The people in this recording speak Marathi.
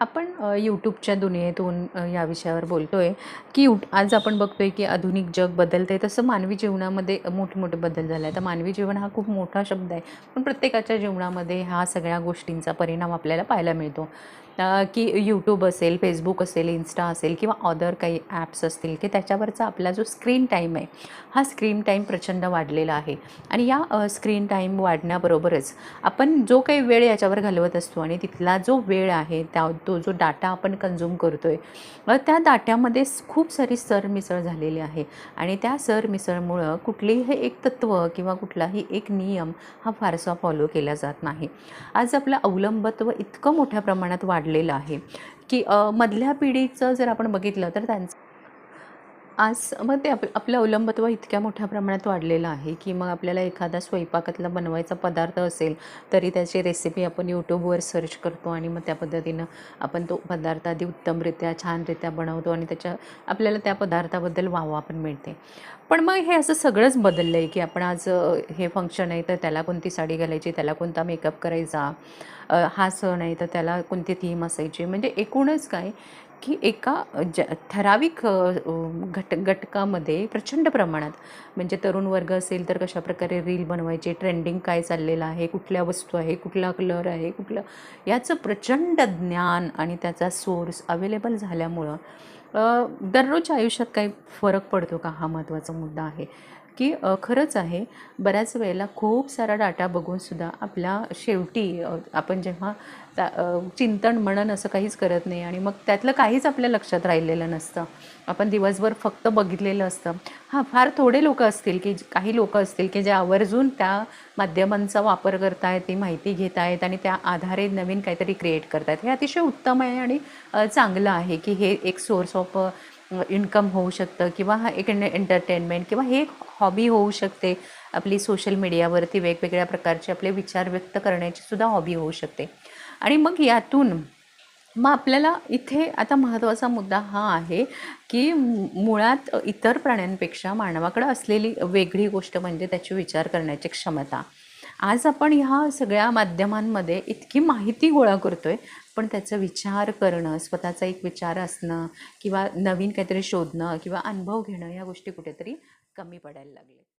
आपण यूट्यूबच्या दुनियेतून या विषयावर बोलतो आहे की यू आज आपण बघतो आहे की आधुनिक जग बदलतं आहे तसं मानवी जीवनामध्ये मोठमोठे बदल झाला आहे तर मानवी जीवन हा खूप मोठा शब्द आहे. पण प्रत्येकाच्या जीवनामध्ये ह्या सगळ्या गोष्टींचा परिणाम आपल्याला पाहायला मिळतो. की यूट्यूब असेल फेसबुक असेल इन्स्टा असेल किंवा अदर काही ॲप्स असतील की त्याच्यावरचा आपला जो स्क्रीन टाईम आहे हा स्क्रीन टाईम प्रचंड वाढलेला आहे. आणि या स्क्रीन टाईम वाढण्याबरोबरच आपण जो काही वेळ याच्यावर घालवत असतो आणि तिथला जो वेळ आहे त्या तो जो डाटा आपण कन्झ्युम करतो आहे त्या डाट्यामध्ये खूप सारी सरमिसळ झालेली आहे. आणि त्या सरमिसळमुळं कुठलीही एक तत्त्व किंवा कुठलाही एक नियम हा फारसा फॉलो केला जात नाही. आज आपलं अवलंबत्व इतकं मोठ्या प्रमाणात वाढलेलं आहे. की मधल्या पिढीचं जर आपण बघितलं तर त्यांचं आज मग ते आप आपलं अवलंबत्व इतक्या मोठ्या प्रमाणात वाढलेलं आहे की मग आपल्याला एखादा स्वयंपाकातला बनवायचा पदार्थ असेल तरी त्याची रेसिपी आपण यूट्यूबवर सर्च करतो आणि मग त्या पद्धतीनं आपण तो पदार्थ आधी उत्तमरित्या छानरित्या बनवतो आणि त्याच्या आपल्याला त्या पदार्थाबद्दल वाहवा पण मिळते. पण मग हे असं सगळंच बदललं आहे की आपण आज हे फंक्शन आहे तर त्याला कोणती साडी घालायची त्याला कोणता मेकअप करायचा हा सण आहे तर त्याला कोणती थीम असायची म्हणजे एकूणच काय की एका ज ठराविक घट घटकामध्ये प्रचंड प्रमाणात म्हणजे तरुण वर्ग असेल तर कशा प्रकारे रील बनवायचे ट्रेंडिंग काय चाललेलं आहे कुठल्या वस्तू आहे कुठला कलर आहे कुठलं याचं प्रचंड ज्ञान आणि त्याचा सोर्स अवेलेबल झाल्यामुळं दररोजच्या आयुष्यात काही फरक पडतो का? हा महत्त्वाचा मुद्दा आहे. की खरंच आहे. बऱ्याच वेळेला खूप सारा डाटा बघूनसुद्धा आपला शेवटी आपण जेव्हा चिंतन म्हणन असं काहीच करत नाही आणि मग त्यातलं काहीच आपल्या लक्षात राहिलेलं नसतं. आपण दिवसभर फक्त बघितलेलं असतं. हां फार थोडे लोक असतील की काही लोक असतील की जे आवर्जून त्या माध्यमांचा वापर करतायत ती माहिती घेत आहेत आणि त्या आधारे नवीन काहीतरी क्रिएट करतायत. हे अतिशय उत्तम आहे आणि चांगलं आहे की हे एक सोर्स ऑफ इन्कम होऊ शकतं किंवा हा एक एंटरटेनमेंट किंवा हे एक हॉबी होऊ शकते. आपली सोशल मीडियावरती वेगवेगळ्या प्रकारचे आपले विचार व्यक्त करण्याची सुद्धा हॉबी होऊ शकते. आणि मग यातून मग आपल्याला इथे आता महत्त्वाचा मुद्दा हा आहे की मुळात इतर प्राण्यांपेक्षा मानवाकडं असलेली वेगळी गोष्ट म्हणजे त्याची विचार करण्याची क्षमता. आज आपण ह्या सगळ्या माध्यमांमध्ये इतकी माहिती गोळा करतोय पण त्याचा विचार करणं स्वतःचा एक विचार असणं किंवा नवीन काहीतरी शोधणं किंवा अनुभव घेणं ह्या गोष्टी कुठेतरी कमी पडायला लागले.